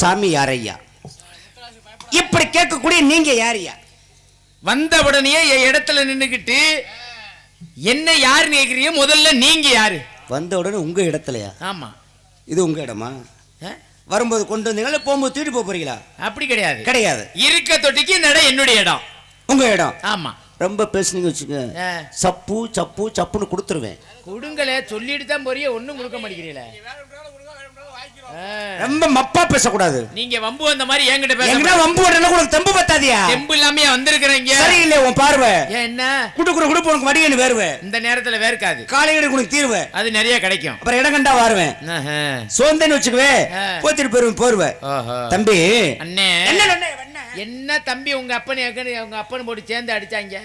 சாமி யாரையா? இப்படி கேட்கக்கூடிய நீங்க யாரையா? வந்த உடனே என் இடத்துல நின்னுக்கிட்டு என்ன யாருன்னு கேக்குறீங்க முதல்ல நீங்க யாரு? வந்த உடனே உங்க இடத்துலயா? ஆமா. இது உங்க இடமா? வரும்போது கொண்டு வந்தீங்களா போகும்போது தூக்கிட்டு போக போறீங்களா? அப்படி கிடையாது. கிடையாது. இருக்க தொட்டிக்கு இடம் என்னுடைய இடம். உங்க இடம். ஆமா. ரொம்ப பேசுனீங்க வச்சுங்க. சப்பு சப்பு சப்புன்னு கொடுத்துருவேன். கொடுங்களே சொல்லிட்டு தான் போறிய ஒண்ணும் கொடுக்க மாட்டேங்கிறீங்களே. ரொம்ப மப்பா பேசக்கூடாது. நீங்க வம்பு வந்த மாதிரி என்கிட்ட பேச எங்கடா வம்பு வரணும் உனக்கு தெம்பு பத்தாதியா? தெம்பு இல்லாம வந்திருக்கிறீங்க சரியில்லை உன் பார்வை. என்ன? குடு குடு குடு உனக்கு வடிகன்னு வேறுவே இந்த நேரத்துல வேர்க்காது. காலையில உனக்கு தீர்வை. அது நிறைய கிடைக்கும். அப்புறம் இடம் கண்டா வாருவேன். சோந்தேன்னு வச்சுக்குவே. போத்திட்டு போயிருவேன் போருவேன். தம்பி. அண்ணே. என்ன என்ன? என்ன தம்பி உங்க அப்பன் உங்க அப்பன் போட்டு சேர்ந்து அடிச்சாங்க?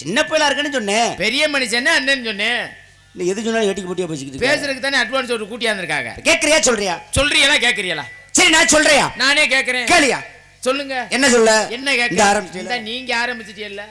சின்ன பிள்ளை இருக்குன்னு சொன்னேன். பெரிய மனுஷன் அண்ணன் சொன்னேன்? நீ எது சொன்னாலும் ஏட்டிக்கு போட்டியா பேசிக்கிட்டு. பேசுறதுக்கு தானே அட்வான்ஸ் ஒரு கூட்டியாந்துருக்காங்க கேக்குறியா சொல்றியா? சொல்றீங்களா கேக்குறீங்களா சரி நான் சொல்றியா? நானே கேக்குறேன். கேளியா? சொல்லுங்க. என்ன சொல்ல? என்ன ஆரம்பிச்சிட்டீல? இந்த நீங்க ஆரம்பிச்சிட்டீல்ல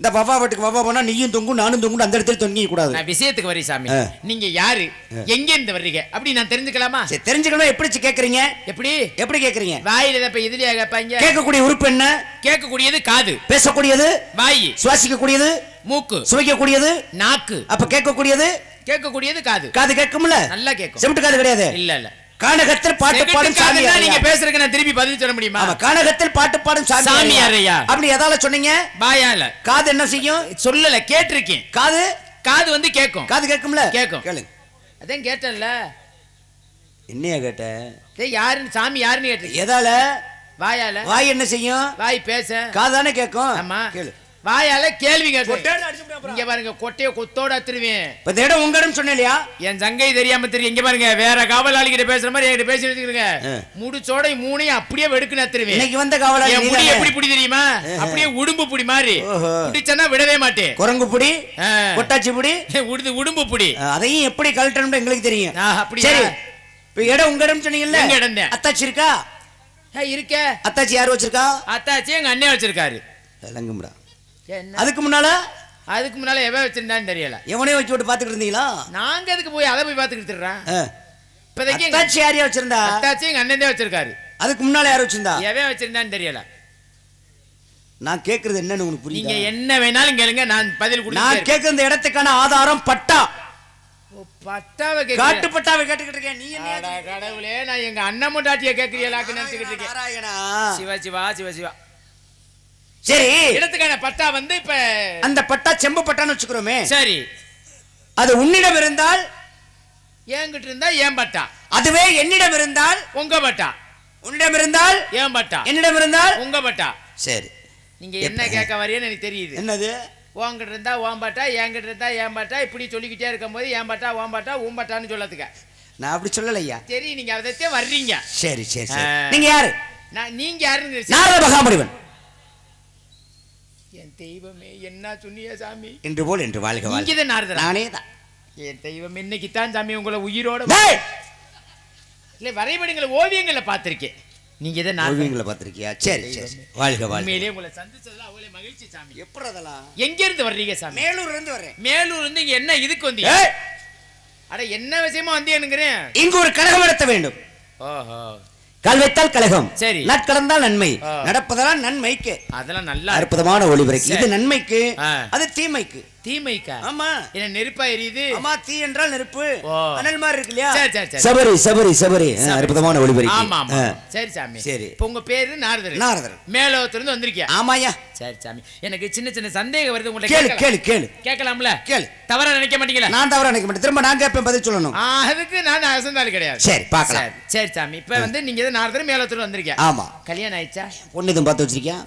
இந்த வவ்வா வீட்டுக்கு வவ்வா போனா நீயும் தொங்கும் நானும் தொங்கும் அந்த இடத்துல தொங்கிக்க கூடாது. நான் விஷயத்துக்கு வரேன் சாமி. நீங்க யாரு? எங்க இருந்து வர்றீங்க? அப்படி நான் தெரிஞ்சுக்கலாமா? சரி தெரிஞ்சுக்கணும் எப்படி கேக்குறீங்க? எப்படி? எப்படி கேக்குறீங்க? வாயில இப்ப இதுலயா கேட்பாங்க? கேட்கக்கூடிய உறுப்பு என்ன? கேட்கக்கூடியது காது. பேசக்கூடியது? வாய். சுவாசிக்கக்கூடியது? மூக்கு. சுவைக்கக்கூடியது? நாக்கு. அப்ப கேட்கக்கூடியது? கேட்கக்கூடியது காது. காது கேட்கும்ல? நல்லா கேட்கும். செவிட்டு காது கிடையாது. இல்ல இல்ல. கானகத்தில் பாட்டு பாடும் சாமி நீங்க? பேசுறதுக்கு நான் திருப்பி பதில் சொல்ல முடியுமா? கானகத்தில் பாட்டு பாடும் சாமி? யாரையா? அப்படி எதால சொன்னீங்க? வாயால. காது என்ன செய்யும்? சொல்லல கேட்டிருக்கேன். காது? காது வந்து கேட்கும். காது கேட்கும்ல? கேட்கும். கேளுங்க. அதான் கேட்டேன்ல. என்னையா கேட்ட? டேய் யாருன்னு சாமி யாருன்னு கேட்டிருக்கேன் எதால? வாயால. வாய் என்ன செய்யும்? வாய் பேச. காதானே கேட்கும்? ஆமா. கேளு. வாயால கேள்வி அப்புறம். இங்க பாருங்க கொட்டைய கொத்தோட அத்துருவேன். இப்ப இடம் உங்க இடம் சொன்னேன் இல்லையா என் சங்கை தெரியாம தெரியும். இங்க பாருங்க வேற காவலாளி கிட்ட பேசுற மாதிரி என்கிட்ட பேசி வச்சுக்கிறீங்க. முடிச்சோட மூணையும் அப்படியே வெடுக்குன்னு அத்துருவேன். இன்னைக்கு வந்த காவலாளி என் முடி? எப்படி புடி தெரியுமா? அப்படியே உடும்பு புடி மாதிரி. புடிச்சனா விடவே மாட்டேன். குரங்கு புடி. கொட்டாச்சி புடி? உடுது உடும்பு புடி. அதையும் எப்படி கழட்டணும்னு எங்களுக்கு தெரியும். ஆ, அப்படியா? சரி இப்ப இடம் உங்க இடம் சொன்னீங்கல்ல இடம். அத்தாச்சி இருக்கா? இருக்க. அத்தாச்சி யார் வச்சிருக்கா? அத்தாச்சி எங்க அண்ணன் வச்சிருக்காரு. என்ன அதுக்கு முன்னால? அதுக்கு முன்னால எவன் வச்சிருந்தான்னு தெரியல. எவனையும் வச்சு விட்டு பாத்துக்கிட்டு இருந்தீங்களா? நாங்க அதுக்கு போய் அதை போய் பாத்துக்கிட்டு திர்றேன் அஹ். இப்போதைக்கு அத்தாச்சி யாரையா வச்சிருந்தா? அத்தாச்சி எங்க அண்ணன் வச்சிருக்காரு. அதுக்கு முன்னால யார் வச்சிருந்தா? எவன் வச்சிருந்தான்னு தெரியல. நான் கேக்குறது என்னன்னு உனக்கு நீங்க புரியுதா என்ன வேணாலும் கேளுங்க நான் பதில் நான் கொடுத்து கேக்குற இந்த இடத்துக்கான ஆதாரம் பட்டா. பட்டாவை காட்டு பட்டாவை கேட்டுக்கிட்டு இருக்கேன். நீ என்ன கடவுளே நான் எங்க அண்ணன் முட்டாட்டிய கேக்குறீங்களாக்கு நினைச்சுக்கிட்டு இருக்கேன். சிவா சிவா சிவா சிவா. சரி. இடத்துக்கான பட்டா வந்து இப்ப அந்த பட்டா செம்பு பட்டான்னு வச்சுக்கிறோமே. சரி. அது உன்னிடம் இருந்தால் என்கிட்ட இருந்தா ஏன் பட்டா. அதுவே என்னிடம் இருந்தால் உங்க பட்டா. உன்னிடம் இருந்தால் ஏன் பட்டா. என்னிடம் இருந்தால் உங்க பட்டா. சரி. நீங்க என்ன கேட்க வரீங்கன்னு எனக்கு தெரியுது. என்னது? உங்ககிட்ட இருந்தா ஓம் பாட்டா என்கிட்ட இருந்தா ஏன் பாட்டா இப்படி சொல்லிக்கிட்டே இருக்கும்போது ஏன் பாட்டா ஓம் பாட்டா ஊம் பாட்டான்னு சொல்லத்துக்க. நான் அப்படி சொல்லலையா சரி நீங்க அதத்தே வர்றீங்க. சரி சரி. நீங்க யாரு? நான் நீங்க யாருன்னு நாரத மகாமுனிவன். தெய்வமே என்ன சொன்னிய சாமி? என்று போல் என்று வாழ்க வாழ்க. நாரதரா? நானே தான். என் தெய்வம் இன்னைக்கு தான் சாமி உங்களை உயிரோட! இல்ல வரைபடங்களை ஓவியங்களை பார்த்திருக்கேன். நீங்க தான் நாரதர்? ஓவியங்களை பார்த்திருக்கியா? சரி சரி. வாழ்க வாழ்க. உண்மையிலேயே உங்களை சந்திச்சதுல அவ்வளவு மகிழ்ச்சி சாமி. எப்படி அதெல்லாம்? எங்க இருந்து வர்றீங்க சாமி? மேலூர்ல இருந்து வரேன் மேலூர் இருந்து இங்க என்ன இதுக்கு வந்தீங்க! அட என்ன விஷயமா வந்தீங்கங்கிறேன் இங்கு ஒரு கழகம் நடத்த வேண்டும். ஓஹோ. கால் வைத்தால் கழகம் சரி. நற்கலந்தால் நன்மை. நடப்பதெல்லாம் நன்மைக்கு அதெல்லாம் நல்லா. அற்புதமான ஒளிபுரைக்கு இது. நன்மைக்கு. அது தீமைக்கு தீமைக்கா. ஆமா. என்ன நெருப்பா எரியுது? ஆமா தீ என்றால் நெருப்பு. அனல் மாதிரி இருக்கு இல்லையா? சரி. சபரி சபரி சபரி. அற்புதமான ஒளிபுரைக்கு ஆமா ஆமா. சரி சாமி. சரி. இப்ப உங்க பேரு நாரதர். நாரதர். மேலோத்துல இருந்து வந்திருக்கியா? ஆமாயா சரி சாமி. எனக்கு சின்ன சின்ன சந்தேகம் வருது. உங்களை கேளு. கேளு கேளு. கேட்கலாம்ல? கேளு. தவறா நினைக்க மாட்டீங்களா? நான் தவற நினைக்க மாட்டேன். திரும்ப நான் கேட்பேன் பதில் சொல்லணும். அதுக்கு நான் அசந்தாள் கிடையாது. சரி பார்க்கலாம். சரி, சாமி. இப்ப வந்து நீங்க நாரதர் மேலோத்துல வந்திருக்கியா? ஆமா. கல்யாணம் ஆயிடுச்சா? பொண்ணு இதுவும் பார்த்து வச்சிருக்கியா?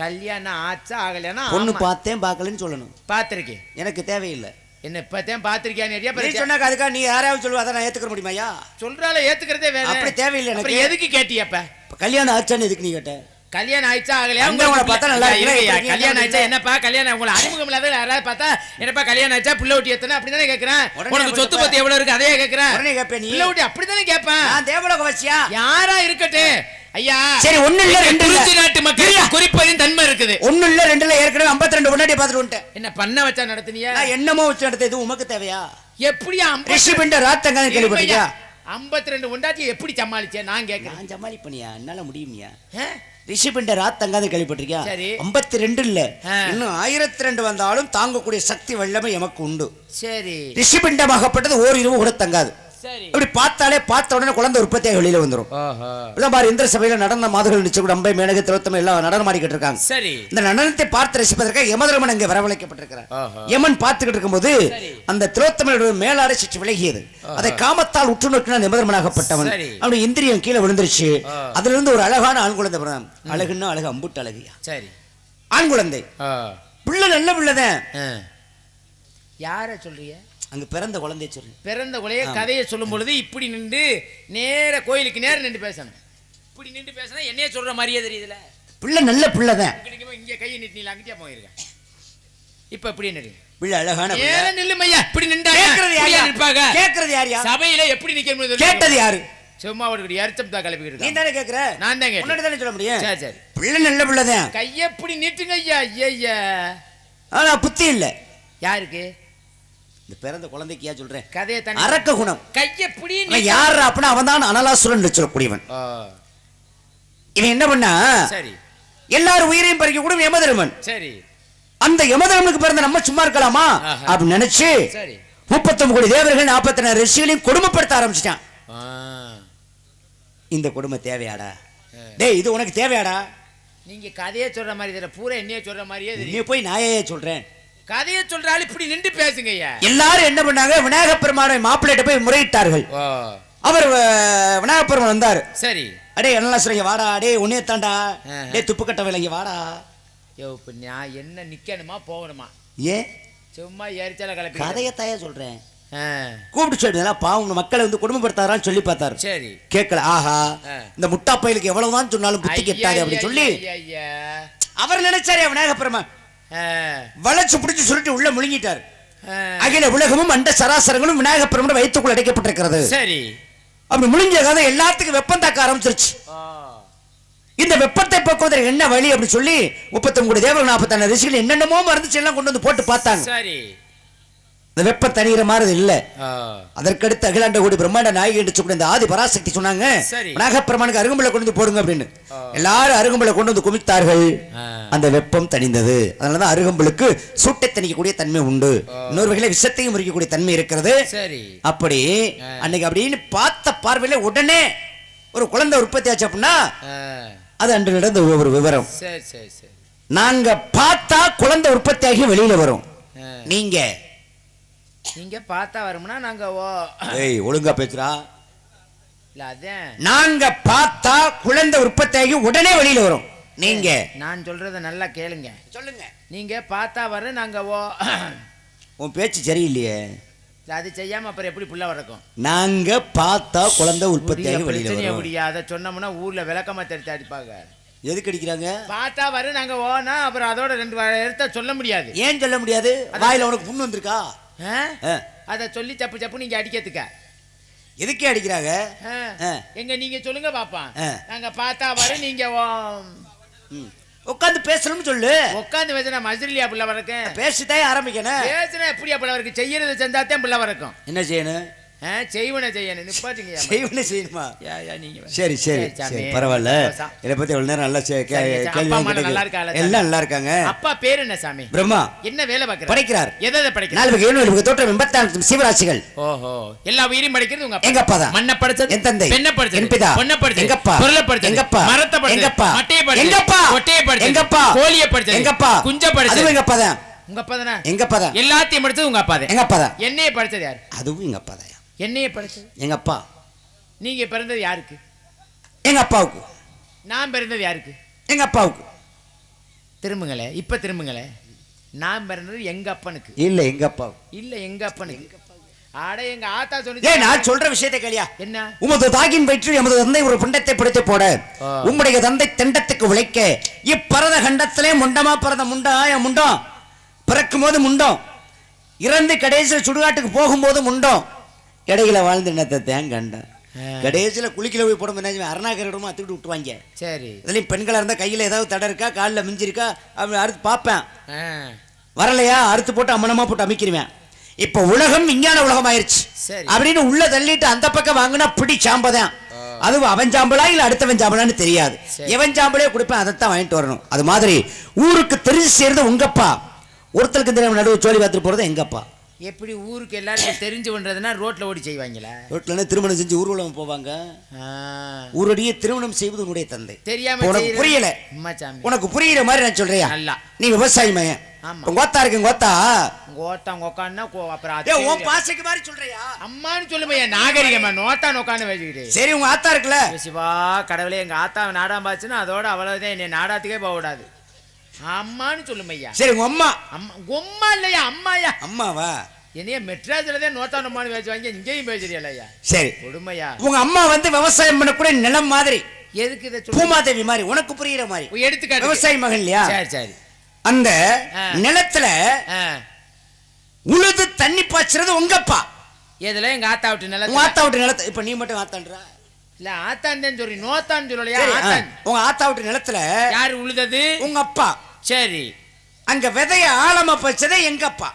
கல்யாணம் ஆச்சா ஆகலையானா பொண்ணு. பார்த்தேன் பார்க்கலன்னு சொல்லணும். பார்த்திருக்கேன் எனக்கு தேவையில்லை. என்ன இப்பதான் பார்த்திருக்கியா நிறைய பேர் சொன்னாக்க அதுக்காக நீ யாராவது சொல்லுவா அதை நான் ஏத்துக்க முடியுமாயா சொல்றால ஏத்துக்கிறதே வேற. அப்படி தேவையில்லை எனக்கு. எதுக்கு கேட்டியப்ப கல்யாணம் ஆச்சான்னு எதுக்கு நீ கேட்ட? கல்யாணம் ஆயிடுச்சா ஆகலையா? உங்களுக்கு பார்த்தா நல்லா இப்படி கல்யாணம் ஆயிடுச்சா. என்னப்பா? கல்யாணம் உங்களை அறிமுகம் இல்லாத யாராவது பார்த்தா என்னப்பா கல்யாணம் ஆயிடுச்சா பிள்ளை ஊட்டி எத்தனை அப்படிதானே கேக்குறேன்? உடனே உனக்கு அப்படி சொத்து. பத்தி எவ்வளவு இருக்கு? அதையே கேக்குறேன். உடனே கேப்ப நீ. பிள்ளை ஊட்டி அப்படிதானே கேட்பேன். தேவலோக வச்சியா யாரா இருக்கட்டும். ஐயா சரி, ஒண்ணு இல்ல, ரெண்டு நாட்டு மக்கள் குறிப்பதின் தன்மை இருக்குது. ஒண்ணு இல்ல ரெண்டுல ஏற்கனவே 52 ரெண்டு முன்னாடி வந்துட்டேன். என்ன பண்ண வச்சா நடத்துனியா? என்னமோ வச்சு நடத்த இது உமக்கு தேவையா? எப்படியா ரிஷி பிண்ட ராத்தங்க கேள்விப்பட்டியா ஐம்பத்தி ரெண்டு உண்டாட்டி எப்படி சமாளிச்சேன் நான் கேட்கிறேன் நான் சமாளிப்பனியா? என்னால முடியுமியா? ரிஷி பிண்ட ராத்தங்காத கேள்விப்பட்டிருக்கியா. ஐம்பத்தி ரெண்டு இல்ல. இன்னும் ஆயிரத்தி ரெண்டு வந்தாலும் தாங்கக்கூடிய சக்தி வல்லமை எமக்கு உண்டு. சரி. ரிஷி பிண்டமாகப்பட்டது ஓர் இரவு கூட தங்காது. இப்படி பார்த்தாலே பார்த்த உடனே குழந்தை உற்பத்தியாக வெளியில வந்துரும். ஓஹோ இதான் பாரு இந்திர சபையில நடன மாதர்கள் நிச்சயம் அம்பை மேனக திரோத்தமை எல்லாம் நடனம் ஆடிக்கிட்டு இருக்காங்க. சரி. இந்த நடனத்தை பார்த்து ரசிப்பதற்காக யமதர்மன் அங்கே வரவழைக்கப்பட்டிருக்கிறார். யமன் பார்த்துக்கிட்டு இருக்கும்போது. அந்த திரோத்தமனுடைய மேலாடை சிற்று விலகியது. அதை காமத்தால் உற்று நோக்கினான் யமதர்மனாகப்பட்டவன் சரி. அவனுடைய இந்திரியம் கீழே விழுந்துருச்சு. அதுல இருந்து ஒரு அழகான ஆண் குழந்தை பிறந்தான். அழகுன்னா அழகு அம்புட்டு அழகியா? சரி. ஆண் குழந்தை. பிள்ளை நல்ல பிள்ளைதான். யார சொல்றிய அங்க பிறந்த குழந்தைய சொல்லு. பிறந்த குலைய கதையை சொல்லும் பொழுது இப்படி நின்று நேர கோயிலுக்கு நேர நின்று பேசணும். இப்படி நின்று பேசினா என்னைய சொல்ற மாதிரியே தெரியுதுல. பிள்ளை நல்ல பிள்ளைதான். இங்க இங்க கையை நீட்டி அங்கிட்டே போயிருக்கேன் இப்ப இப்படி நின்று? பிள்ளை அழகான பிள்ளை. நேர நில்லுமையா இப்படி நின்றாங்க கேட்கறது இப்படியா யாரு? நிற்பாங்க? கேட்கறது யாரியா சபையில எப்படி நிக்க முடியும் கேட்டது யாரு? சும்மா ஒரு எரிச்சம் தான் கிளப்பிக்கிட்டு நீ. தானே கேக்குற? நான் தான். முன்னாடி தானே சொல்ல முடியும்? சரி சரி. பிள்ளை நல்ல பிள்ளைதான். கையை எப்படி நீட்டுங்க ஐயா ஐயா? ஆனா புத்தி இல்ல. யாருக்கு? இந்த பிறந்த குழந்தைக்கு ஏன் சொல்றேன்? கதையை தனி அரக்க குணம். கையை அவன் யார் அப்படின்னா அவன் தான் அனலாசுரன் சொல்லக்கூடியவன். இவன் என்ன பண்ணா? சரி. எல்லாரும் உயிரையும் பறிக்க கூட யமதர்மன். சரி. அந்த யமதர்மனுக்கு பிறந்த நம்ம சும்மா இருக்கலாமா. அப்படின்னு நினைச்சு சரி. முப்பத்தொன்பது கோடி தேவர்கள் நாற்பத்தி நாலு ரிஷிகளையும் கொடுமைப்படுத்த ஆரம்பிச்சிட்டான். இந்த கொடுமை தேவையாடா. டேய் இது உனக்கு தேவையாடா? நீங்க கதையை சொல்ற மாதிரி தெரியல பூரா என்னைய சொல்ற மாதிரியே நீ போய் நாயே சொல்றேன். கதையை சொல்றாள் இப்படி நின்று பேசுங்க எல்லாரும் என்ன பண்ணாங்க? விநாயகப் பெருமானை மாப்பிள்ளைகிட்ட போய் முறையிட்டார்கள். அவர் அஹ், விநாயகப் பெருமான் வந்தார். சரி. அடே என்ன சொல்றீங்க? வாடா அடே உன்னைய தாண்டா. டே துப்பு கட்ட விலங்கி வாடா. யோ இப்ப நான் என்ன நிக்கணுமா போகணுமா? ஏன் சும்மா எரிச்சல கிளப்பி கதையத்தாயே சொல்றேன். ஆ, கூப்பிட்டு சொல்லிட்டு பாவம் மக்களை வந்து கொடுமைப்படுத்தாரான்னு சொல்லி பார்த்தாரு. சரி. கேட்கல ஆஹா. இந்த முட்டா பையலுக்கு எவ்வளவுதான் சொன்னாலும் புத்தி கெட்டாது அப்படின்னு சொல்லி. அவர் நினைச்சாரு விநாயக பெருமான் வளைச்சு பிடிச்சு சுருட்டி உள்ள முழுங்கிட்டார். அகில உலகமும் அண்ட சராசரங்களும் விநாயக பெருமான் வயிற்றுக்குள் அடைக்கப்பட்டிருக்கிறது. சரி. அப்படி கதை எல்லாத்துக்கும் வெப்பம் தாக்க ஆரம்பிச்சிருச்சு. இந்த வெப்பத்தை போக்குவதற்கு என்ன வழி அப்படி சொல்லி முப்பத்தொன்பது தேவர்கள் நாற்பத்தாறு ரிஷிகள் என்னென்னமோ மருந்து எல்லாம் கொண்டு வந்து போட்டு பார்த்தாங்க. சரி. இந்த வெப்பம் தணிகிற மாதிரி இல்ல. அதற்கடுத்து அகிலாண்ட கூடி பிரம்மாண்ட நாயகி என்று சொல்லி இந்த ஆதி பராசக்தி சொன்னாங்க. நாகப்பெருமானுக்கு அருகம்புல கொண்டு வந்து போடுங்க அப்படின்னு. எல்லாரும் அருகம்புல கொண்டு வந்து குமித்தார்கள். அந்த வெப்பம் தணிந்தது. அதனாலதான் அருகம்புலுக்கு சூட்டை தணிக்கக்கூடிய தன்மை உண்டு. இன்னொரு வகையில விஷத்தையும் முறிக்கக்கூடிய தன்மை இருக்கிறது. அப்படி. அன்னைக்கு அப்படின்னு பார்த்த பார்வையில உடனே ஒரு குழந்தை உற்பத்தி ஆச்சு அப்படின்னா அது அன்று நடந்த ஒரு விவரம். நாங்க பார்த்தா குழந்தை உற்பத்தியாகி வெளியில வரும். நீங்க நீங்க பார்த்தா வரும்னா நாங்க ஓ ஏய் ஒழுங்கா பேசுறா இல்ல அதான் நாங்க பார்த்தா குழந்தை உற்பத்தியாகி உடனே வெளியில வரும். நீங்க. நான் சொல்றத நல்லா கேளுங்க. சொல்லுங்க. நீங்க பார்த்தா வர நாங்க ஓ உன் பேச்சு சரியில்லையே. அது செய்யாம அப்புறம் எப்படி புள்ள வரக்கும் நாங்க பார்த்தா குழந்தை உற்பத்தியாகி வெளியில வரும். முடியாது அதை சொன்னோம்னா ஊர்ல விளக்கமா தெரித்து அடிப்பாங்க. எதுக்கு அடிக்கிறாங்க? பார்த்தா வர நாங்க ஓனா அப்புறம் அதோட ரெண்டு எடுத்த சொல்ல முடியாது. ஏன் சொல்ல முடியாது? வாயில உனக்கு புண்ணு வந்திருக்கா. அதை சொல்லி சப்பு சப்பு நீங்க அடிக்கிறதுக்க? எதுக்கே அடிக்கிறாங்க. எங்க நீங்க சொல்லுங்க பாப்பா. நாங்க பார்த்தா வர நீங்க ம். உட்கார்ந்து பேசணும்னு சொல்லு. உட்காந்து வச்சு நான் மதுரிலியா பிள்ளை வரக்கேன் பேசிட்டே ஆரம்பிக்கணும். பேசுனா எப்படியா பிள்ளை வரக்கு செய்யறது செஞ்சாத்தான் பிள்ளை வரக்கும். என்ன செய்யணும்? செய்வன செய்யணும். நிப்பாட்டுங்க செய்வனே செய்யணுமா? நீங்க. சரி சரி. சரி பரவாயில்ல. இதை பத்தி எவ்வளவு நேரம் நல்லா. நல்லா இருக்காளா, சாமி? எல்லாம் நல்லா இருக்காங்க. அப்பா பேர் என்ன சாமி? பிரம்மா. என்ன வேலை பார்க்கற படைக்கிறார். எதை எதை படைக்கிற நாலு வகை ஏழு வகை தோற்றம் எண்பத்தி நாலு சிவராசிகள். ஓஹோ. எல்லா உயிரையும் படைக்கிறது உங்க எங்க அப்பா தான். மண்ணை படைச்சது? என் தந்தை. பெண்ணை படைச்சது? என் பிதா. பொண்ணை படைச்சது? எங்கப்பா. பொருளை படைச்சது? எங்கப்பா. மரத்தை படைச்சது? எங்கப்பா. மட்டையை படைச்சது? எங்கப்பா. கொட்டையை படைச்சது? எங்கப்பா. கோழியை படைச்சது? எங்கப்பா. குஞ்ச படைச்சது? எங்க அப்பா தான் உங்க அப்பா தானே எங்க அப்பா தான் எல்லாத்தையும் படைச்சது உங்க அப்பா தான் எங்க அப்பா தான் என்னைய படைச்சது யாரு? அதுவும் எங்க அப்பா தான் என்னைய படைச்சது எங்க அப்பா. நீங்க பிறந்தது யாருக்கு? எங்க அப்பாவுக்கு. நான் பிறந்தது யாருக்கு? எங்க அப்பாவுக்கு. திரும்புங்களே இப்ப திரும்புங்களே. நான் பிறந்தது எங்க அப்பனுக்கு. இல்ல எங்க அப்பாவுக்கு. இல்ல எங்க அப்பனுக்கு. ஆட எங்க ஆத்தா சொன்னிச்சு நான் சொல்ற விஷயத்தை கேளியா? என்ன? உமது தாகின் வயிற்றில் எமது தந்தை ஒரு பிண்டத்தை பிடித்து போட. உம்முடைய தந்தை தெண்டத்துக்கு உழைக்க இப்பரத கண்டத்திலே முண்டமா பிறந்த முண்டா என் முண்டம். பிறக்கும் போது முண்டம். இறந்து கடைசியில் சுடுகாட்டுக்கு போகும்போது முண்டம். இடையில வாழ்ந்து என்னத்தை தேன் கண்டம் ஆ. கடைசியில் குளிக்கல போய் போட முடியாது அருணாகரிடமும் அத்துக்கிட்டு விட்டுவாங்க சரி. இதுலயும் பெண்களா இருந்தா கையில ஏதாவது தடை இருக்கா? காலில் மிஞ்சிருக்கா? அப்படி அறுத்து பார்ப்பேன். வரலையா? அறுத்து போட்டு அம்மனமா போட்டு அமைக்கிருவேன். இப்ப உலகம் விஞ்ஞான உலகம் ஆயிருச்சு. அப்படின்னு உள்ள தள்ளிட்டு அந்த பக்கம் வாங்கினா பிடி சாம்பதான். அதுவும் அவன் சாம்பலா இல்ல அடுத்தவன் சாம்பலான்னு தெரியாது. எவன் சாம்பலே கொடுப்பேன் அதைத்தான் வாங்கிட்டு வரணும். அது மாதிரி ஊருக்கு தெரிஞ்சு சேர்ந்து உங்கப்பா. ஒருத்தருக்கு தெரியாம நடுவு சோழி பார்த்துட்டு போறது எங்கப்பா? எப்படி ஊருக்கு எல்லாருக்கும் தெரிஞ்சு பண்றதுன்னா ரோட்ல ஓடி செய்வாங்களா? ரோட்ல திருமணம் செஞ்சு ஊர்வலம் போவாங்க. ஊரடியே திருமணம் செய்வது உன்னுடைய தந்தை. தெரியாம உனக்கு புரியல. உனக்கு புரியுற மாதிரி நான் சொல்றியா. நீ விவசாயி மயன் கோத்தா இருக்கு கோத்தா கோத்தா உக்கான்னா அப்புறம் உன். பாசைக்கு மாதிரி சொல்றியா? அம்மான்னு சொல்லுமையா நாகரிகமா நோத்தா நோக்கான்னு வச்சுக்கிட்டு. சரி உங்க ஆத்தா இருக்குல்ல? சிவா கடவுளே எங்க ஆத்தா நாடாம பாச்சுன்னா அதோட அவ்வளவுதான் என்னை நாடாத்துக்கே போக விடாது. அம்மான்னு சொல்லுமையா சரி உங்க அம்மா. அம்மா உம்மா இல்லையா? அம்மாயா? அம்மாவா? என்னைய மெட்ராஸ்ல தான் நோத்தா நோமான்னு பேசுவாங்க இங்கேயும் பேசுறியலையா சரி. கொடுமையா? உங்க அம்மா வந்து விவசாயம் பண்ணக்கூடிய நிலம் மாதிரி எதுக்கு இதை பூமாதேவி மாதிரி உனக்கு புரியுற மாதிரி. எடுத்துக்காட்டு விவசாயி மகன் இல்லையா? சரி சரி. அந்த. நிலத்துல. உழுது தண்ணி பாய்ச்சறது உங்க அப்பா இதுல எங்க ஆத்தா விட்டு நிலத்துல. ஆத்தா விட்டு நிலத்தை இப்ப நீ மட்டும் ஆத்தான்றா? இல்ல ஆத்தான்னு சொல்லி நோத்தான்னு சொல்லலையா? உங்க ஆத்தா விட்டு நிலத்துல யாரு உழுதது? உங்க அப்பா சரி. அங்க விதைய ஆழமா பச்சதே எங்க அப்பா.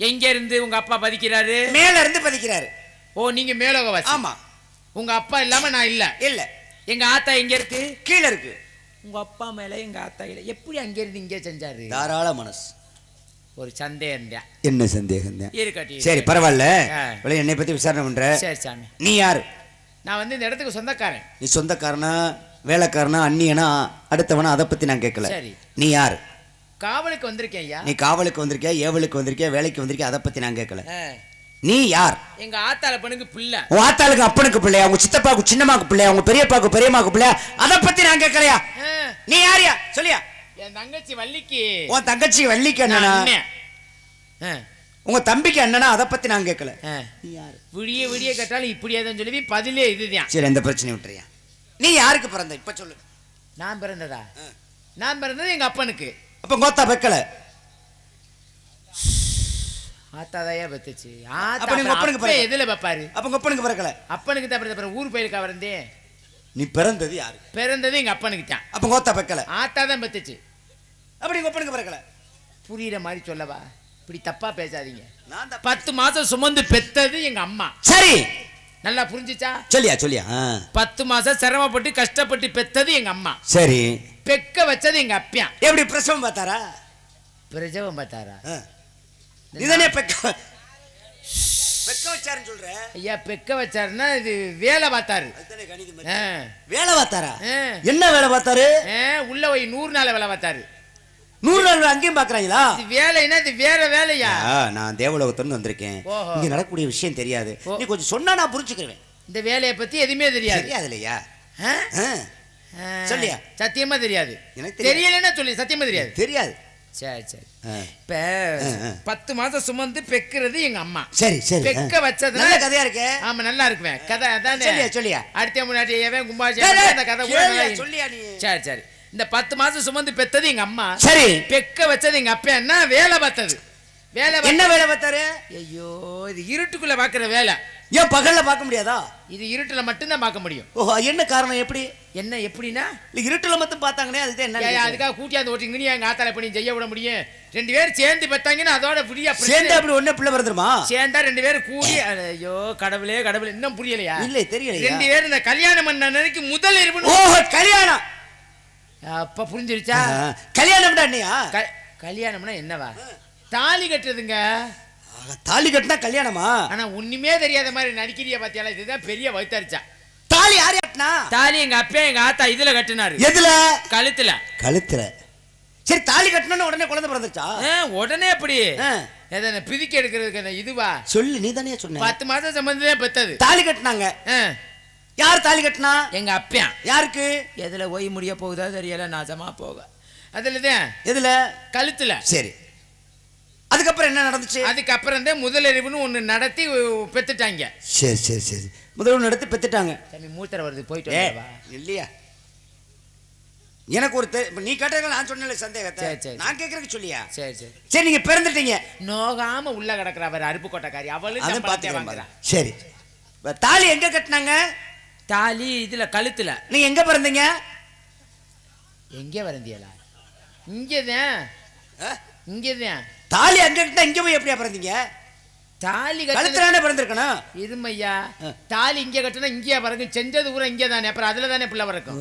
எங்க இருந்து உங்க அப்பா பதிக்கிறாரு? மேல இருந்து பதிக்கிறாரு. ஓ நீங்க மேலோகவாசி. ஆமா. உங்க அப்பா இல்லாம நான் இல்ல. இல்ல. எங்க ஆத்தா எங்க இருக்கு? கீழே இருக்கு. உங்க அப்பா மேல எங்க ஆத்தா இல்ல எப்படி அங்க இருந்து இங்கே செஞ்சாரு? தாராள மனசு. ஒரு சந்தேகம் தான் என்ன சந்தேகம் இருக்கட்டி சரி பரவாயில்ல. என்னை பத்தி விசாரணை பண்ற? சரி சாமி. நீ யாரு? நான் வந்து இந்த இடத்துக்கு சொந்தக்காரன். நீ சொந்தக்காரனா வேலைக்காரனா அந்நியனா அடுத்தவனா அதை பத்தி நான் கேட்கல. சரி. நீ யாரு? காவலுக்கு வந்திருக்கேன் ஐயா. நீ காவலுக்கு வந்திருக்கியா ஏவலுக்கு வந்திருக்கியா வேலைக்கு வந்திருக்கியா அதை பத்தி நான் கேட்கல. நீ யார்? எங்க ஆத்தால பொண்ணுக்கு பிள்ளை. உன் ஆத்தாளுக்கு அப்பனுக்கு பிள்ளையா உங்க சித்தப்பாக்கு சின்னமாக்கு பிள்ளையா உங்க பெரியப்பாக்கு பெரியம்மாக்கு பிள்ளையா அதை பத்தி நான் கேட்கலையா. நீ யாரியா சொல்லியா? என் தங்கச்சி வள்ளிக்கு. உன் தங்கச்சி வள்ளிக்கு. ஆ. உங்க தம்பிக்கு அண்ணனா? அதை பத்தி நான் கேட்கல. ஆ. நீ யாரு? விடிய விடிய கேட்டாலும் இப்படியே தான் சொல்லி பதிலே இதுதான். சரி எந்த பிரச்சனையும் விட்டுறியா? நீ யாருக்கு பிறந்த? இப்ப சொல்லு. நான் பிறந்ததா? நான் பிறந்தது எங்க அப்பனுக்கு. அப்ப கோத்தா பெக்கல. ஆத்தாதாயா பெத்துச்சு. அப்பனுக்கு எதுல பாப்பாரு? அப்ப உங்க அப்பனுக்கு பிறக்கல. அப்பனுக்கு தான் பிறந்த ஊர் பயிலுக்கா பிறந்தேன் நீ பிறந்தது யாரு? பிறந்தது எங்க அப்பனுக்கு தான் அப்ப கோத்தா பெக்கல. ஆத்தா தான் பெத்துச்சு. அப்படி உங்க அப்பனுக்கு பிறக்கல. புரியுற மாதிரி சொல்லவா? இப்படி தப்பா பேசாதீங்க. நான் பத்து மாசம் சுமந்து பெத்தது எங்க அம்மா. சரி. நல்லா புரிஞ்சுச்சா? சொல்லியா சொல்லியா. பத்து மாசம் சிரமப்பட்டு கஷ்டப்பட்டு பெத்தது எங்க அம்மா. சரி. பெக்க வச்சது எங்க அப்பியான் எப்படி பிரசவம் பார்த்தாரா? பிரஜவம் பார்த்தாரா? ஆ. நீதானே பெக்க பெக்க வச்சாருன்னு சொல்ற? ஐயா பெக்க வச்சாருன்னா இது வேலை பார்த்தாரு. வேலை பார்த்தாரா. என்ன வேலை பார்த்தாரு? உள்ள போய் நூறு நாள் வேலை பார்த்தாரு. நூறு நாள் அங்கேயும் பாக்குறாங்களா வேலைன்னா இது வேற வேலையா? நான் தேவலோகத்திலிருந்து வந்திருக்கேன். இங்க நடக்கக்கூடிய விஷயம் தெரியாது. நீ கொஞ்சம் சொன்னா நான் புரிஞ்சுக்கிருவேன். இந்த வேலையை பத்தி எதுவுமே தெரியாது. தெரியாது இல்லையா. சொல்லியா? சத்தியமா தெரியாது. எனக்கு. தெரியலன்னா சொல்லி சத்தியமா தெரியாது. தெரியாது. சரி சரி. இப்ப. பத்து மாசம் சுமந்து பெக்கிறது எங்க அம்மா. சரி சரி. பெக்க வச்சதுன்னா நல்ல கதையா இருக்கே. ஆமா நல்லா இருக்குவேன் கதை அதானே. சொல்லியா சொல்லியா? அடுத்த முன்னாடி டேய், டேய், அந்த கதை சொல்லியா நீ? சரி சரி. இந்த பத்து மாசம் சுமந்து பெத்தது எங்க அம்மா. சரி. பெக்க வச்சது எங்க அப்பா என்ன? வேலை பார்த்தது. வேலை என்ன வேலை பார்த்தாரு? ஐயோ இது இருட்டுக்குள்ள பாக்குற வேலை. ஏன் பகல்ல பார்க்க முடியாதா? இது இருட்டுல மட்டும்தான் பார்க்க முடியும். ஓஹோ என்ன காரணம் எப்படி? என்ன எப்படின்னா? இல்ல இருட்டுல மட்டும் பார்த்தாங்கன்னே அதுதான் என்ன. அதுக்காக கூட்டியாந்து ஓட்டிங்க நீ எங்க ஆத்தால பண்ணி செய்ய விட முடியும். ரெண்டு பேரும் சேர்ந்து பெத்தாங்கன்னா அதோட புரிய சேர்ந்து அப்படி ஒண்ணே பிள்ளை பிறந்துருமா சேர்ந்தா ரெண்டு பேரும் கூடி ஐயோ கடவுளே கடவுளே இன்னும் புரியலையா? இல்ல தெரியலையா? ரெண்டு பேரும் இந்த கல்யாணம் பண்ண அன்னைக்கு முதல் இருப்பு ஓஹோ கல்யாணம்! அப்ப புரிஞ்சிருச்சா? கல்யாணம்டா அண்ணியா க- கல்யாணம்னா என்னவா? தாலி கட்டுறதுங்க. தாலி கட்டினா கல்யாணமா? ஆனா ஒண்ணுமே தெரியாத மாதிரி நடிக்கிறிய பாத்தியால இதுதான் பெரிய வைத்தறிச்சா தாலி யார் கட்டினா? தாலி எங்க அப்பா எங்க ஆத்தா இதுல கட்டுனாரு. எதுல? கழுத்துல. கழுத்துல. சரி தாலி கட்டணும்னு உடனே குழந்தை பிறந்துச்சா ஆ, உடனே எப்படி? ஆ, எதன பிதிக்கி எடுக்கிறதுக்கு அந்த இதுவா? சொல்லு நீ தானே சொன்ன. பத்து மாசம் சம்பந்தமே பெத்தது. தாலி கட்டினாங்க. ஆ, யார் தாலி கட்டினா? எங்க அப்பா. யாருக்கு? எதுல போய் முடிய போகுதா தெரியல நாசமா போக. அதுலதான். எதுல? கழுத்துல. சரி. அதுக்கப்புறம் என்ன நடந்துச்சு? அதுக்கப்புறம் தான் முதலறிவுன்னு ஒண்ணு நடத்தி பெத்துட்டாங்க. சரி சரி சரி. முதல்வர் நடத்தி பெத்துட்டாங்க. சாமி மூத்தர வருது போயிட்டு இல்லையா? எனக்கு ஒரு தெ- இப்ப நீ கேட்டதுல நான் சொன்னல சந்தேகத்தை. நான் கேட்கறதுக்கு சொல்லியா? சரி சரி. சரி நீங்க பிறந்துட்டீங்க. நோகாம உள்ள கிடக்குற அவர் அருப்பு கொட்டக்காரி. அவளும் அதை சம்பளத்தை பாத்துக்கிறேன் வாங்குறா. பாரு. சரி. தாலி எங்க கட்டினாங்க? தாலி இதுல கழுத்துல. நீங்க எங்க பிறந்தீங்க? எங்கே வரந்தியலா இங்கதான். ஆ? இங்கதான். தாலி அங்க கட்டினா இங்க போய் எப்படியா பிறந்தீங்க? தாலி கழுத்துல கழுத்துலானே பிறந்திருக்கணும்? இருமையா. தாலி இங்க கட்டினா இங்கேயா பிறக்கும் செஞ்சது பூரா இங்கே தானே அப்புறம் அதுல தானே பிள்ளை பிறக்கும்?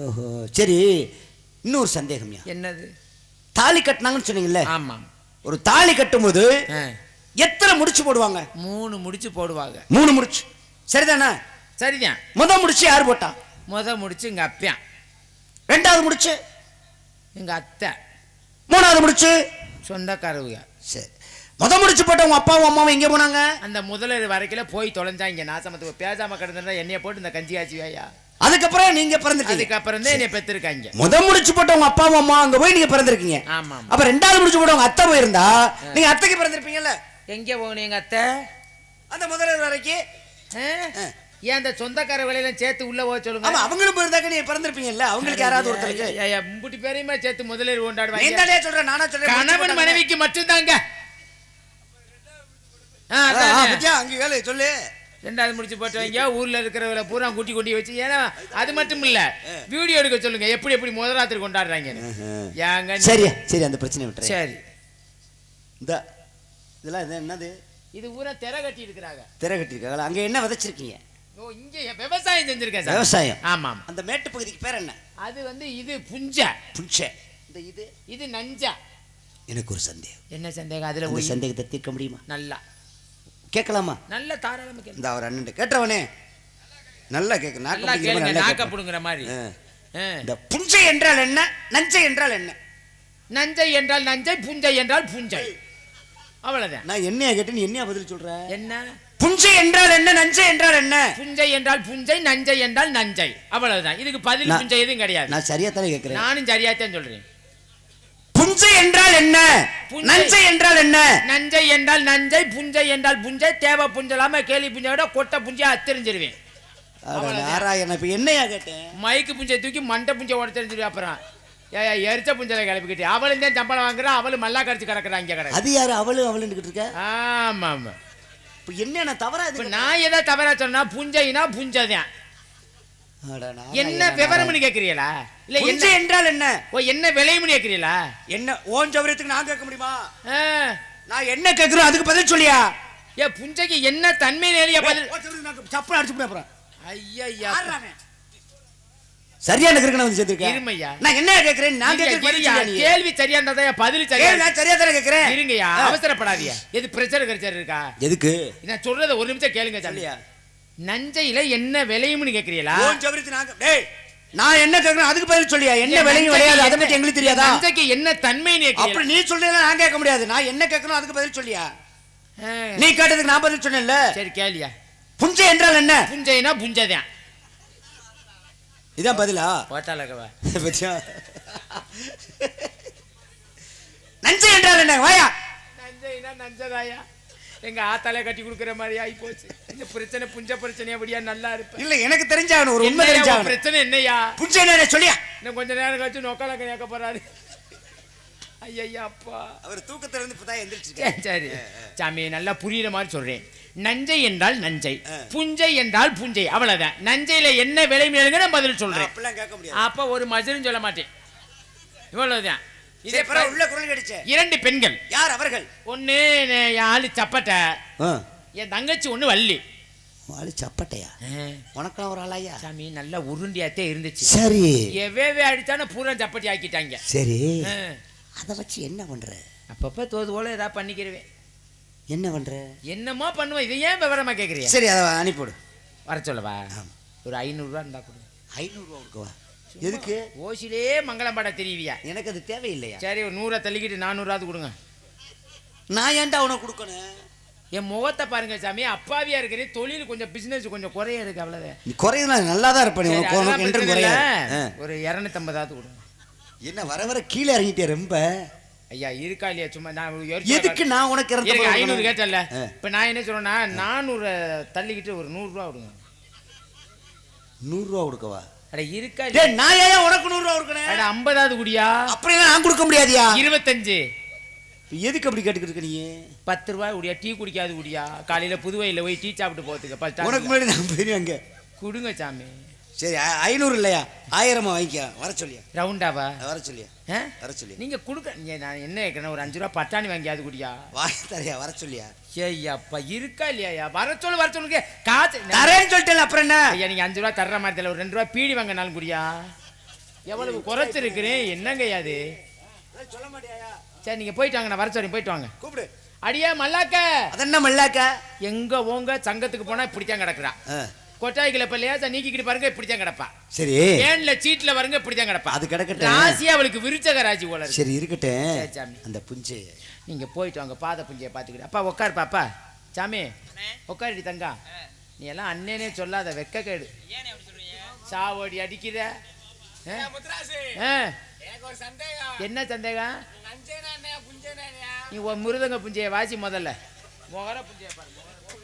சரி. இன்னொரு சந்தேகம்யா. என்னது? தாலி கட்டினாங்கன்னு சொன்னீங்கல்ல? ஆமா ஒரு தாலி கட்டும்போது. எத்தனை முடிச்சு போடுவாங்க? மூணு முடிச்சு போடுவாங்க. மூணு முடிச்சு. சரிதானே? சரிதான் முத முடிச்சு யார் போட்டா? முத முடிச்சு எங்க அப்பன் ரெண்டாவது முடிச்சு? எங்க அத்தை. மூணாவது முடிச்சு? சொந்தக்காரவுங்க. சரி. முத முடிச்சு போட்ட உங்க அப்பாவும் அம்மாவும் எங்க போனாங்க? அந்த முதலர் வரைக்கல போய் தொலைஞ்சா இங்க நாசமத்து பேசாம கிடந்தா என்னைய போட்டு இந்த கஞ்சி வையா அதுக்கப்புறம் நீங்க பிறந்துட்டீங்க. அதுக்கப்புறம் தான் என்னைய பெற்றிருக்காங்க முத முடிச்சு போட்ட உங்க அப்பாவும் அம்மா அங்க போய் நீங்க பிறந்திருக்கீங்க. ஆமா. அப்ப ரெண்டாவது முடிச்சு போட்ட உங்க அத்தை போயிருந்தா நீங்க அத்தைக்கு பிறந்திருப்பீங்கல்ல? எங்க போகணும் எங்க அத்தை? அந்த முதல்வர் வரைக்கும். ஏன் அந்த சொந்தக்கார வேலையெல்லாம் சேர்த்து உள்ள போக சொல்லுங்க? ஆமா அவங்களும் போயிருந்தாக்க நீங்க பிறந்திருப்பீங்கல்ல? அவங்களுக்கு யாராவது ஒருத்தருக்கு மும்புட்டி பேரையுமா சேர்த்து முதலர் நீ கொண்டாடுவாங்க தானே சொல்ற நானா சொல்றேன் கணவன். மனைவிக்கு மட்டும்தாங்க. அங்க கேளு சொல்லு. ரெண்டாவது முடிச்சு போட்டு வைங்க ஊர்ல இருக்கிறவங்கள பூரா கூட்டி கூட்டி வச்சு ஏன்னா அது மட்டும் இல்ல. வீடியோ எடுக்க சொல்லுங்க. எப்படி எப்படி முதலாத்திரி கொண்டாடுறாங்க ஏங்க நீ- சரியா சரி அந்த பிரச்சனை விட்டுறேன். சரி. இந்த இதெல்லாம் இது என்னது? இது பூரா திரை கட்டி இருக்கிறாங்க திரை கட்டிருக்காங்களா அங்க என்ன விதைச்சிருக்கீங்க? ஓ இங்க விவசாயம் செஞ்சிருக்கேன் சார். விவசாயம். ஆமா ஆமா அந்த மேட்டு பகுதிக்கு பேர் என்ன? அது வந்து இது புஞ்ச. புஞ்சை. இந்த இது இது நஞ்சா. எனக்கு ஒரு சந்தேகம். என்ன சந்தேகம்? அதுல போய் சந்தேகத்தை தீர்க்க முடியுமா? நல்லா. கேட்கலாமா? நல்ல தாராளமா கேளு இந்த அவர் அண்ணன் கேட்டவனே. நல்லா கேட்க நல்லா கேளுங்க நாக்க புடுங்குற மாதிரி. இந்த புஞ்சை என்றால் என்ன? நஞ்சை என்றால் என்ன? நஞ்சை என்றால் நஞ்சை புஞ்சை என்றால் புஞ்சை. அவ்வளவுதான். நான் என்னையா கேட்டு நீ என்னையா பதில் சொல்ற? என்ன? புஞ்சை என்றால் என்ன நஞ்சை என்றால் என்ன? புஞ்சை என்றால் புஞ்சை நஞ்சை என்றால் நஞ்சை. அவ்வளவுதான். இதுக்கு பதில் புஞ்சை எதுவும் கிடையாது. நான் சரியா தானே கேட்கிறேன்? நானும் சரியாத்தான் சொல்றேன். புஞ்சை என்றால் என்ன. நஞ்சை என்றால் என்ன? நஞ்சை என்றால் நஞ்சை புஞ்சை என்றால் புஞ்சை தேவை புஞ்சலாம கேலி புஞ்சை விட கொட்டை புஞ்சை தெரிஞ்சிருவேன் அட அவ்வளவுதான். நாராயண இப்ப என்னையா கேட்டேன்? மைக்கு புஞ்சை தூக்கி மண்டை புஞ்சை உட தெரிஞ்சிருவேன் அப்புறம். எரிச்ச புஞ்சலை கிளப்பிக்கிட்டு. அவளும் தான் சம்பளம் வாங்குறா அவளும் மல்லா கடிச்சு கிடக்குறா இங்க கிடக்கு. அது யாரு? அவளு அவளுன்னு இருக்க? ஆமா ஆமா இப்ப என்ன நான் தவறா இது நான் ஏதோ தவறா சொன்னா புஞ்சைனா புஞ்சைதான். என்ன விவரம்னு கேக்குறீங்களா? இல்ல என்ன என்றால் என்ன? ஓ என்ன விலையும்னு கேக்குறீங்களா? என்ன ஓன் சௌரியத்துக்கு நான் கேட்க முடியுமா? நான் என்ன கேட்கிறோம் அதுக்கு பதில் சொல்லியா? ஏ புஞ்சைக்கு என்ன தன்மை நேரியா பதில் சப்பன அடிச்சு போட அப்புறம். ஐயா சரியான கிரகணம் வந்து சேர்த்திருக்க? இருமையா. நான் என்ன கேட்கிறேன் நான் நீ? கேள்வி சரியா இருந்தா பதில் சரியா நான் சரியா தானே கேட்கிறேன் இருங்கய்யா ஆ. அவசரப்படாதீங்க. எது பிரச்சனை கரிச்சர் இருக்கா? எதுக்கு? நான் சொல்றத ஒரு நிமிஷம் கேளுங்க சொல்லியா நஞ்சையில என்ன விலையும்னு கேக்குறீங்களா? ஓன் நான் டேய் நான் என்ன கேட்கிறேன் அதுக்கு பதில் சொல்லியா? என்ன விலையும் விளையாது அதை பத்தி எங்களுக்கு தெரியாதா? நஞ்சைக்கு என்ன தன்மைன்னு அப்படி நீ சொல்றீங்களா நான் கேட்க முடியாது. நான் என்ன கேட்கணும் அதுக்கு பதில் சொல்லியா? நீ கேட்டதுக்கு நான் பதில் சொன்னேன்ல. சரி கேளியா புஞ்சை என்றால் என்ன? புஞ்சைனா புஞ்சைதான். இதான் பதிலா? போட்டாலக்கவா பத்தியா? நஞ்சை என்றால் என்ன வாயா? நஞ்சைனா நஞ்சதாயா? எங்க ஆத்தாலே கட்டி கொடுக்குற மாதிரி ஆகி போச்சு. இந்த பிரச்சனை புஞ்ச பிரச்சனையா அப்படியா நல்லா இருப்பேன். இல்ல எனக்கு தெரிஞ்சாகணும் ஒரு உண்மை தெரிஞ்சாகணும் பிரச்சனை என்னையா? புஞ்சை என்ன சொல்லியா? இன்னும் கொஞ்ச நேரம் கழிச்சு நொக்கால கேட்க போறாரு. ஐயா அப்பா அவர் தூக்கத்துல இருந்து இப்பதான் எந்திரிச்சு சரி, சரி. சாமி நல்லா புரியுற மாதிரி சொல்றேன். நஞ்சை என்றால் நஞ்சை. புஞ்சை என்றால் புஞ்சை அவ்வளவுதான். நஞ்சையில என்ன விலை மேலுங்க நான் பதில் சொல்றேன். அப்படிலாம் கேட்க முடியாது. அப்ப ஒரு மஜரும் சொல்ல மாட்டேன். இவ்வளவுதான். இதே உள்ள குரல் கிடைச்ச இரண்டு பெண்கள். யார் அவர்கள்? என் ஆளு சப்பட்டை. என் தங்கச்சி ஒண்ணு வள்ளி. வாழி சப்பட்டையா? உனக்கெல்லாம் ஒரு ஆளாயா? சாமி நல்லா உருண்டியாத்தே இருந்துச்சு. சரி. எவ்வேவே அடிச்சானு பூரா சப்பட்டி ஆக்கிட்டாங்க. சரி. அதை வச்சு என்ன பண்ற? அப்பப்ப தோது போல ஏதாவது பண்ணிக்கிறவேன் என்ன பண்ற? என்னமோ பண்ணுவேன் இதை ஏன் விவரமா கேக்குறியா சரி அதை அனுப்பிவிடு. வர சொல்லவா? ஒரு ஐநூறுரூவா இருந்தா கொடு. ஐநூறுரூவா கொடுக்கவா எதுக்கு? ஓசிலே மங்களம் பாட தெரிவியா எனக்கு அது தேவையில்லையா? சரி ஒரு நூறை தள்ளிக்கிட்டு நானூறாவது கொடுங்க. நான் ஏன்டா உனக்கு கொடுக்கணும்? என் முகத்தை பாருங்க சாமி அப்பாவியா இருக்கிறேன் தொழில் கொஞ்சம் பிசினஸ் கொஞ்சம் குறைய இருக்கு அவ்வளவுதான். நீ குறையுதுனா நல்லா தான் இருப்ப நீ சரி, உனக்கு அதெல்லாம் உனக்கு என்றும் பிரச்சனை இல்ல. குறையாது ஆ. ஒரு இரநூத்தம்பதாவது கொடுங்க. என்ன வர வர கீழே இறங்கிட்டே ரொம்ப? ஐயா இருக்கா இல்லையா? சும்மா நான் எதுக்கு நான் உனக்கு இறந்த ஐநூறு? கேட்டல. இப்ப நான் என்ன சொல்றேன்னா நானூறு தள்ளிக்கிட்டு ஒரு நூறு ரூபா விடுங்க நூறு ரூபா கொடுக்கவா? அட இருக்கா இல்லையா? நான் ஏன் உனக்கு நூறு ரூபா கொடுக்கணும் அட ஐம்பதாவது குடியா? அப்படிலாம் நான் கொடுக்க முடியாதியா? இருபத்தஞ்சு. எதுக்கு அப்படி கேட்டுக்கிட்டு நீ? பத்து ரூபாய் குடியா? டீ குடிக்காது குடியா? காலையில புதுவையில போய் டீ சாப்பிட்டு போறதுக்கு பஸ் உனக்கு. முன்னாடி நான் போயிருவேன் அங்க. கொடுங்க சாமி. சரி ஐநூறு இல்லையா? ஆயிரமா வாங்கிக்க. வர சொல்லியா? ரவுண்டாவா வர சொல்லியா? வர சொல்லியா? நீங்க கொடுக்க நான் என்ன கேட்கறேன் ஒரு அஞ்சு ரூபா பட்டாணி வாங்கியாது குடியா? வாங்கி தரையா வர சொல்லியா? ஐயாப்பா இருக்கா இல்லையா வர சொல்லு வர சொல்லுங்க காசு தரேன்னு சொல்லிட்டேன் அப்புறம் என்ன? ஐயா நீங்க அஞ்சு ரூபா தர்ற மாதிரி தெரியல ஒரு ரெண்டு ரூபா பீடி வாங்கினாலும் குடியா? எவ்வளவு குறைச்சிருக்கிறேன் என்னங்க அது? சொல்ல மாட்டியா சரி நீங்க போயிட்டு வாங்க நான் வர சொல்றேன் போயிட்டு வாங்க. கூப்பிடு. அடியா மல்லாக்க. அதென்ன மல்லாக்கா? எங்க ஓங்க சங்கத்துக்கு போனா இப்படித்தான் கிடக்குறா. ஆ, கொட்டாய்க்குள்ள இப்ப லேசா நீக்கிக்கிட்டு பாருங்க இப்படித்தான் கிடப்பா. சரி. ஏன்ல சீட்ல பாருங்க இப்படித்தான் கிடப்பா. அது கிடக்கட்டும். ராசி அவளுக்கு விருச்சக ராசி போல சரி இருக்கட்டும். சாமி. அந்த புஞ்சை. நீங்க போயிட்டு வாங்க பாத புஞ்சிய பாத்துக்கிட்டு அப்பா உட்காரு பாப்பா. சாமி உட்காருடி தங்கா. நீ எல்லாம் அண்ணனே சொல்லாத வெக்க கேடு. சாவடி அடிக்கிற? என்ன சந்தேகம்? நீ உன் மிருதங்க புஞ்சிய வாசி முதல்ல. முகர புஞ்சிய பாரு முகர.